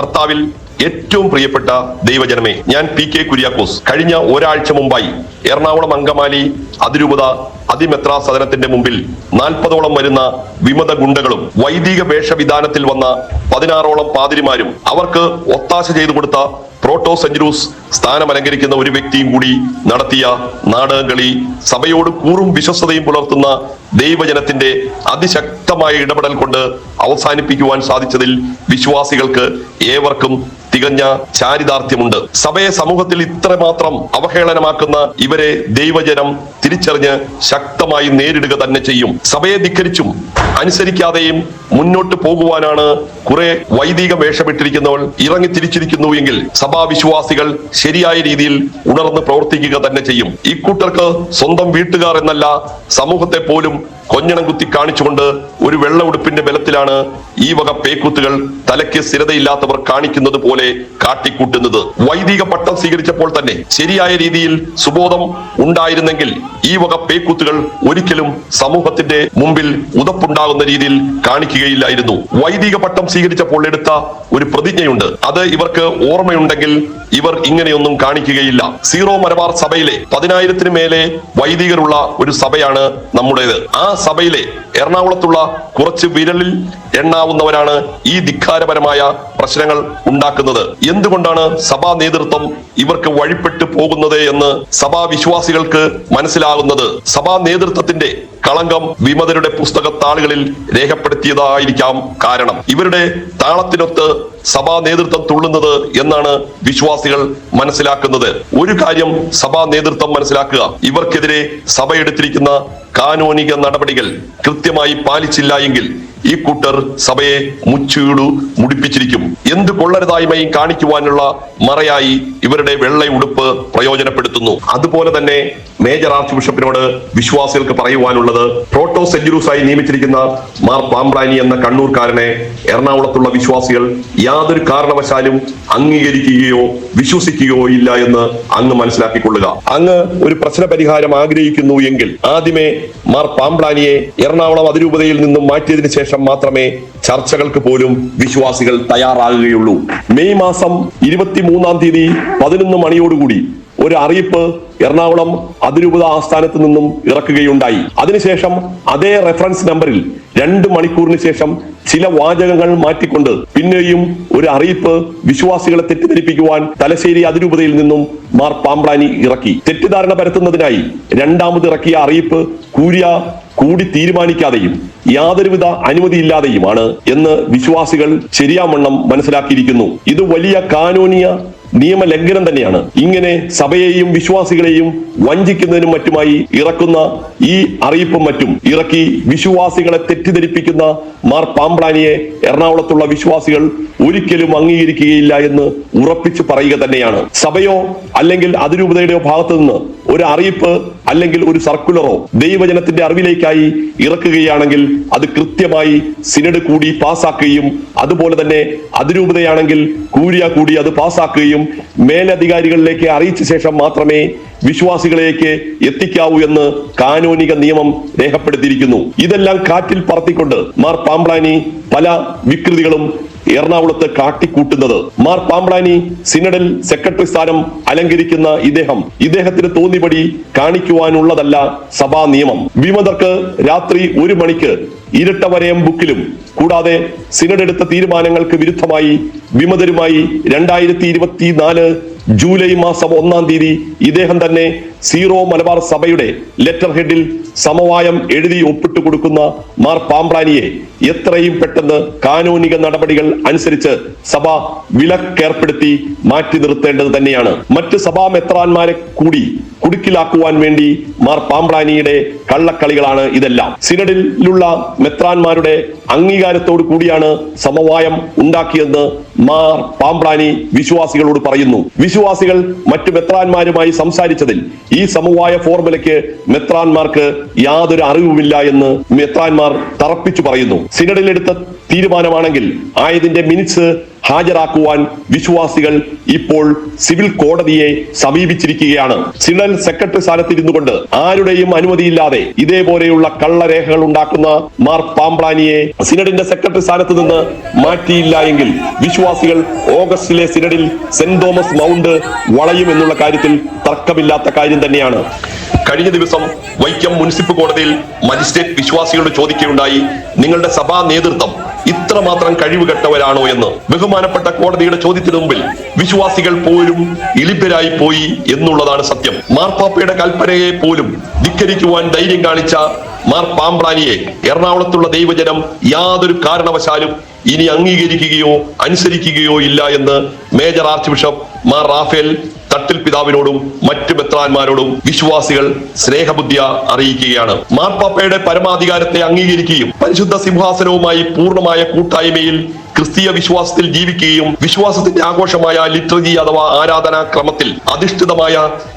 കർത്താവിൽ ഏറ്റവും പ്രിയപ്പെട്ട ദൈവജനമേ ഞാൻ പി കെ കുര്യാക്കോസ്. കഴിഞ്ഞ ഒരാഴ്ച മുമ്പായി എറണാകുളം അങ്കമാലി അതിരൂപത അതിമെത്രാ സദനത്തിന്റെ മുമ്പിൽ നാൽപ്പതോളം വരുന്ന വിമത ഗുണ്ടകളും വൈദിക വേഷവിധാനത്തിൽ വന്ന പതിനാറോളം പാതിരിമാരും അവർക്ക് ഒത്താശ ചെയ്തു കൊടുത്ത പ്രോട്ടോ സെഞ്ചുറൂസ് സ്ഥാനം അലങ്കരിക്കുന്ന ഒരു വ്യക്തിയും കൂടി നടത്തിയ നാടകങ്ങളി സഭയോട് കൂറും വിശ്വസ്തയും പുലർത്തുന്ന ദൈവജനത്തിന്റെ അതിശക്തമായ ഇടപെടൽ കൊണ്ട് അവസാനിപ്പിക്കുവാൻ സാധിച്ചതിൽ വിശ്വാസികൾക്ക് ഏവർക്കും തികഞ്ഞ ചാരിതാർത്ഥ്യമുണ്ട്. സഭയെ സമൂഹത്തിൽ ഇത്രമാത്രം അവഹേളനമാക്കുന്ന ഇവരെ ദൈവജനം തിരിച്ചറിഞ്ഞ് ശക്തമായി നേരിടുക തന്നെ ചെയ്യും. സഭയെ ധിക്കരിച്ചും അനുസരിക്കാതെയും മുന്നോട്ട് പോകുവാനാണ് കുറെ വൈദിക വേഷമിട്ടിരിക്കുന്നവൾ ഇറങ്ങി തിരിച്ചിരിക്കുന്നു എങ്കിൽ സഭാവിശ്വാസികൾ ശരിയായ രീതിയിൽ ഉണർന്ന് പ്രവർത്തിക്കുക തന്നെ ചെയ്യും. ഇക്കൂട്ടർക്ക് സ്വന്തം വീട്ടുകാർ എന്നല്ല സമൂഹത്തെ പോലും കൊഞ്ഞണം കുത്തി കാണിച്ചുകൊണ്ട് ഒരു വെള്ള ഉടുപ്പിന്റെ ബലത്തിലാണ് ഈ വക പേക്കുത്തുകൾ തലയ്ക്ക് സ്ഥിരതയില്ലാത്തവർ കാണിക്കുന്നത് പോലെ കാട്ടിക്കൂട്ടുന്നത്. വൈദിക പട്ടം സ്വീകരിച്ചപ്പോൾ തന്നെ ശരിയായ രീതിയിൽ സുബോധം ഉണ്ടായിരുന്നെങ്കിൽ ഈ വക പേക്കുത്തുകൾ ഒരിക്കലും സമൂഹത്തിന്റെ മുമ്പിൽ ഉതപ്പുണ്ടാകുന്ന രീതിയിൽ കാണിക്കുകയില്ലായിരുന്നു. വൈദിക പട്ടം സ്വീകരിച്ചപ്പോൾ എടുത്ത ഒരു പ്രതിജ്ഞയുണ്ട്. അത് ഇവർക്ക് ഓർമ്മയുണ്ടെങ്കിൽ ഇവർ ഇങ്ങനെയൊന്നും കാണിക്കുകയില്ല. സീറോ മലബാർ സഭയിലെ പതിനായിരത്തിന് മേലെ വൈദികരുള്ള ഒരു സഭയാണ് നമ്മുടേത്. ആ സഭയിലെ എറണാകുളത്തുള്ള കുറച്ച് വിരലിൽ എണ്ണാവുന്നവരാണ് ഈ ധിക്കാരപരമായ പ്രശ്നങ്ങൾ ഉണ്ടാക്കുന്നത്. എന്തുകൊണ്ടാണ് സഭാ നേതൃത്വം ഇവർക്ക് വഴിപ്പെട്ടു പോകുന്നത് എന്ന് സഭാ വിശ്വാസികൾക്ക് മനസ്സിലാകുന്നത്? സഭാ നേതൃത്വത്തിന്റെ കളങ്കം വിമതരുടെ പുസ്തക താളുകളിൽ രേഖപ്പെടുത്തിയതായിരിക്കാം കാരണം. ഇവരുടെ താളത്തിനൊത്ത് സഭാ നേതൃത്വം തുള്ളുന്നത് എന്നാണ് വിശ്വാസികൾ മനസ്സിലാക്കുന്നത്. ഒരു കാര്യം സഭാ നേതൃത്വം മനസ്സിലാക്കുക. ഇവർക്കെതിരെ സഭ എടുത്തിരിക്കുന്ന കാനോനിക നടപടികൾ കൃത്യമായി പാലിച്ചില്ല എങ്കിൽ ഈ കൂട്ടർ സഭയെ മുച്ചീടു മുടിപ്പിച്ചിരിക്കും. എന്ത് കൊള്ളരുതായ്മയും കാണിക്കുവാനുള്ള മറയായി ഇവരുടെ വെള്ള ഉടുപ്പ് പ്രയോജനപ്പെടുത്തുന്നു. അതുപോലെ തന്നെ മേജർ ആർച്ച് ബിഷപ്പിനോട് വിശ്വാസികൾക്ക് പറയുവാനുള്ളത് പ്രോട്ടോ സെഞ്ചുറൂസായി നിയമിച്ചിരിക്കുന്ന മാർ പാമ്പ്രാനി എന്ന കണ്ണൂർക്കാരനെ എറണാകുളത്തുള്ള വിശ്വാസികൾ യാതൊരു കാരണവശാലും അംഗീകരിക്കുകയോ വിശ്വസിക്കുകയോ ഇല്ല എന്ന് അങ്ങ് മനസ്സിലാക്കിക്കൊള്ളുക. അങ്ങ് ഒരു പ്രശ്ന പരിഹാരം ആഗ്രഹിക്കുന്നു എങ്കിൽ ആദ്യമേ മാർ പാമ്പ്രാനിയെ എറണാകുളം അതിരൂപതയിൽ നിന്നും മാറ്റിയതിനു ശേഷം മാത്രമേ ചർച്ചകൾക്ക് പോലും വിശ്വാസികൾ തയ്യാറാകുകയുള്ളൂ. മെയ് മാസം ഇരുപത്തിമൂന്നാം തീയതി പതിനൊന്ന് മണിയോടുകൂടി ഒരു അറിയിപ്പ് എറണാകുളം അതിരൂപത ആസ്ഥാനത്ത് നിന്നും ഇറക്കുകയുണ്ടായി. അതിനുശേഷം അതേ റെഫറൻസ് നമ്പറിൽ രണ്ട് മണിക്കൂറിന് ശേഷം ചില വാചകങ്ങൾ മാറ്റിക്കൊണ്ട് പിന്നെയും ഒരു അറിയിപ്പ് വിശ്വാസികളെ തെറ്റിദ്ധരിപ്പിക്കുവാൻ തലശ്ശേരി അതിരൂപതയിൽ നിന്നും മാർ പാമ്പ്രാനി ഇറക്കി. തെറ്റിദ്ധാരണ പരത്തുന്നതിനായി രണ്ടാമത് ഇറക്കിയ അറിയിപ്പ് കൂരിയ കൂടി തീരുമാനിക്കാതെയും യാതൊരുവിധ അനുമതിയില്ലാതെയുമാണ് എന്ന് വിശ്വാസികൾ ശരിയാവണ്ണം മനസ്സിലാക്കിയിരിക്കുന്നു. ഇത് വലിയ കാനൂനിയ നിയമലംഘനം തന്നെയാണ്. ഇങ്ങനെ സഭയെയും വിശ്വാസികളെയും വഞ്ചിക്കുന്നതിനും മറ്റുമായി ഇറക്കുന്ന ഈ അറിയിപ്പും മറ്റും ഇറക്കി വിശ്വാസികളെ തെറ്റിദ്ധരിപ്പിക്കുന്ന മാർ പാമ്പ്ലാനിയെ എറണാകുളത്തുള്ള വിശ്വാസികൾ ഒരിക്കലും അംഗീകരിക്കുകയില്ല എന്ന് ഉറപ്പിച്ചു പറയുക തന്നെയാണ്. സഭയോ അല്ലെങ്കിൽ അതിരൂപതയുടെയോ ഭാഗത്തു നിന്ന് ഒരു അറിയിപ്പ് അല്ലെങ്കിൽ ഒരു സർക്കുലറോ ദൈവജനത്തിന്റെ അറിവിലേക്കായി ഇറക്കുകയാണെങ്കിൽ അത് കൃത്യമായി സിനഡ് കൂടി പാസാക്കുകയും അതുപോലെ തന്നെ അതിരൂപതയാണെങ്കിൽ കൂരിയ കൂടി അത് പാസാക്കുകയും മേലധികാരികളിലേക്ക് അറിയിച്ച ശേഷം മാത്രമേ വിശ്വാസികളിലേക്ക് എത്തിക്കാവൂ എന്ന് കാനോനിക നിയമം രേഖപ്പെടുത്തിയിരിക്കുന്നു. ഇതെല്ലാം കാറ്റിൽ പറത്തിക്കൊണ്ട് മാർ പാമ്പ്ലാനി പല വികൃതികളും എറണാകുളത്ത് കാട്ടിക്കൂട്ടുന്നത്. മാർ പാമ്പളാനി സിനഡൽ സെക്രട്ടറി സ്ഥാനം അലങ്കരിക്കുന്ന ഇദ്ദേഹം ഇദ്ദേഹത്തിന് തോന്നിപടി കാണിക്കുവാനുള്ളതല്ല സഭാ നിയമം. വിമതർക്ക് രാത്രി ഒരു മണിക്ക് ഇരട്ട വരയം ബുക്കിലും കൂടാതെ സിനഡ് എടുത്ത തീരുമാനങ്ങൾക്ക് വിരുദ്ധമായി വിമതരുമായി രണ്ടായിരത്തി ഇരുപത്തിനാല് ജൂലൈ മാസം ഒന്നാം തീയതി ഇദ്ദേഹം തന്നെ സീറോ മലബാർ സഭയുടെ ലെറ്റർ ഹെഡിൽ സമവായം എഴുതി ഒപ്പിട്ട് കൊടുക്കുന്ന മാർ പാമ്പ്രാനിയെ എത്രയും പെട്ടെന്ന് കാനൂനിക നടപടികൾ അനുസരിച്ച് സഭ വിലക്കേർപ്പെടുത്തി മാറ്റി നിർത്തേണ്ടത് തന്നെയാണ്. മറ്റ് സഭാ മെത്രാന്മാരെ കൂടി കുടുക്കിലാക്കുവാൻ വേണ്ടി മാർ പാമ്പ്രാനിയുടെ കള്ളക്കളികളാണ് ഇതെല്ലാം. സിനഡിലുള്ള മെത്രാന്മാരുടെ അംഗീകാരത്തോടു കൂടിയാണ് സമവായം ഉണ്ടാക്കിയെന്ന് മാർ പാമ്പ്രാനി വിശ്വാസികളോട് പറയുന്നു. വിശ്വാസികൾ മറ്റു മെത്രാന്മാരുമായി സംസാരിച്ചതിൽ ഈ സമവായ ഫോർമുലയ്ക്ക് മെത്രാന്മാർക്ക് യാതൊരു അറിവുമില്ല എന്ന് മെത്രാന്മാർ തറപ്പിച്ചു പറയുന്നു. സിനഡിൽ എടുത്ത തീരുമാനമാണെങ്കിൽ ആയതിന്റെ മിനിറ്റ്സ് ഹാജരാക്കുവാൻ വിശ്വാസികൾ ഇപ്പോൾ സിവിൽ കോടതിയെ സമീപിച്ചിരിക്കുകയാണ്. സിനൽ സെക്രട്ടറി സ്ഥാനത്തിരുന്നു കൊണ്ട് ആരുടെയും അനുമതിയില്ലാതെ ഇതേപോലെയുള്ള കള്ളരേഖകൾ ഉണ്ടാക്കുന്ന മാർ പാമ്പ്ലാനിയെ സിനഡിന്റെ സെക്രട്ടറി സ്ഥാനത്ത് നിന്ന് മാറ്റിയില്ല എങ്കിൽ വിശ്വാസികൾ ഓഗസ്റ്റിലെ സിനഡിൽ സെന്റ് തോമസ് മൗണ്ട് വളയും എന്നുള്ള കാര്യത്തിൽ തർക്കമില്ലാത്ത കാര്യം തന്നെയാണ്. കഴിഞ്ഞ ദിവസം വൈക്കം മുനിസിപ്പൽ കോടതിയിൽ മജിസ്ട്രേറ്റ് വിശ്വാസികളോട് ചോദിക്കുകയുണ്ടായി നിങ്ങളുടെ സഭാ നേതൃത്വം ഇത്രമാത്രം കഴിവുകെട്ടവരാണോ എന്ന്? ബഹുമാനപ്പെട്ട കോടതിയുടെ ചോദ്യത്തിന് മുമ്പിൽ വിശ്വാസികൾ പോലും ഇളിപ്പരായി പോയി എന്നുള്ളതാണ് സത്യം. മാർപ്പാപ്പയുടെ കൽപ്പനയെ പോലും ധിക്കരിക്കുവാൻ ധൈര്യം കാണിച്ച മാർ പാമ്പ്രാനിയെ എറണാകുളത്തുള്ള ദൈവജനം യാതൊരു കാരണവശാലും ഇനി അംഗീകരിക്കുകയോ അനുസരിക്കുകയോ ഇല്ല എന്ന് major archbishop Mar Raphael Thattil പിതാവിനോടും മറ്റു മെത്രാന്മാരോടും വിശ്വാസികൾ സ്നേഹബുദ്ധിയ അറിയിക്കുകയാണ്. മാർപ്പാപ്പയുടെ പരമാധികാരത്തെ അംഗീകരിക്കുകയും പരിശുദ്ധ സിംഹാസനവുമായി പൂർണമായ കൂട്ടായ്മയിൽ ക്രിസ്തീയ വിശ്വാസത്തിൽ ജീവിക്കുകയും വിശ്വാസത്തിന്റെ ആഘോഷമായ ലിറ്റർജി അഥവാ ആരാധനാ ക്രമത്തിൽ അധിഷ്ഠിതമായ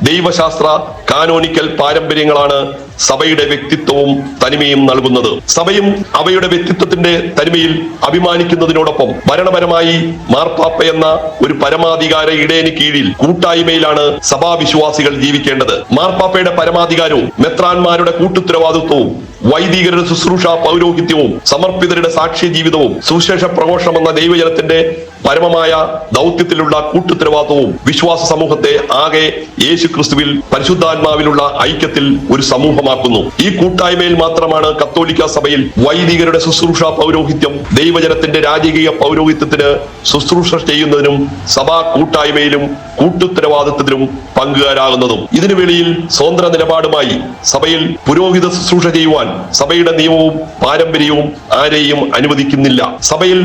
ദൈവശാസ്ത്ര കാനോനിക്കൽ പാരമ്പര്യങ്ങളാണ് സഭയുടെ വ്യക്തിത്വവും തനിമയും നൽകുന്നത്. സഭയും അവയുടെ വ്യക്തിത്വത്തിന്റെ തനിമയിൽ അഭിമാനിക്കുന്നതിനോടൊപ്പം ഭരണപരമായി മാർപ്പാപ്പ എന്ന ഒരു പരമാധികാര ഇടയന് കീഴിൽ കൂട്ടായ്മയിലാണ് സഭാവിശ്വാസികൾ ജീവിക്കേണ്ടത്. മാർപ്പാപ്പയുടെ പരമാധികാരവും മെത്രാന്മാരുടെ കൂട്ടുത്തരവാദിത്വവും വൈദികരുടെ ശുശ്രൂഷ പൗരോഹിത്യവും സമർപ്പിതരുടെ സാക്ഷ്യ ജീവിതവും സുവിശേഷ പ്രഘോഷണം എന്ന ദൈവജനത്തിന്റെ പരമമായ ദൗത്യത്തിലുള്ള കൂട്ടുത്തരവാദിത്വവും വിശ്വാസ സമൂഹത്തെ ആകെ യേശു ക്രിസ്തുവിൽ പരിശുദ്ധാത്മാവിലുള്ള ഐക്യത്തിൽ ഒരു സമൂഹമാക്കുന്നു. ഈ കൂട്ടായ്മയിൽ മാത്രമാണ് കത്തോലിക്ക സഭയിൽ വൈദികരുടെ ശുശ്രൂഷ പൗരോഹിത്യം ദൈവജനത്തിന്റെ രാജകീയ പൗരോഹിത്യത്തിന് ശുശ്രൂഷ ചെയ്യുന്നതിനും സഭാ കൂട്ടായ്മയിലും കൂട്ടുത്തരവാദിത്വത്തിലും പങ്കുകാരാകുന്നതും. ഇതിനു വെളിയിൽ സ്വതന്ത്ര നിലപാടുമായി സഭയിൽ പുരോഹിത ശുശ്രൂഷ ചെയ്യുവാൻ സഭയുടെ നിയമവും പാരമ്പര്യവും ആരെയും അനുവദിക്കുന്നില്ല. സഭയിൽ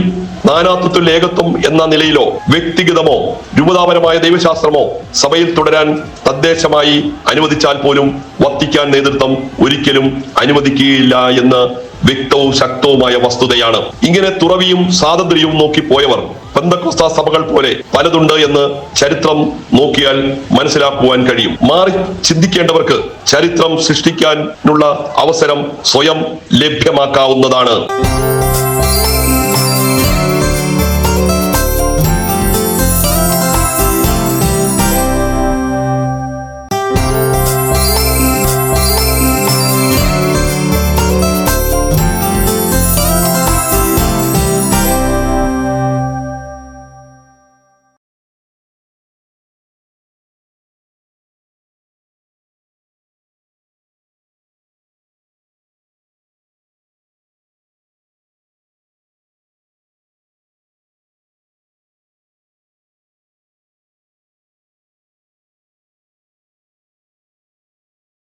നാനാത്വത്തിൽ ഏകത്വം എന്ന നിലയിലോ വ്യക്തിഗതമോ രൂപതാപരമായ ദൈവശാസ്ത്രമോ സഭയിൽ തുടരാൻ തദ്ദേശമായി അനുവദിച്ചാൽ പോലും വത്തിക്കാൻ നേതൃത്വം ഒരിക്കലും അനുവദിക്കുകയില്ല എന്ന് വ്യക്തവും ശക്തവുമായ വസ്തുതയാണ്. ഇങ്ങനെ തുറവിയും സ്വാതന്ത്ര്യവും നോക്കി പോയവർ ബന്ധക്രിസ്ത സഭകൾ പോലെ പലതുണ്ട് എന്ന് ചരിത്രം നോക്കിയാൽ മനസ്സിലാക്കുവാൻ കഴിയും. മാറി ചിന്തിക്കേണ്ടവർക്ക് ചരിത്രം സൃഷ്ടിക്കാനുള്ള അവസരം സ്വയം ലഭ്യമാക്കാവുന്നതാണ്.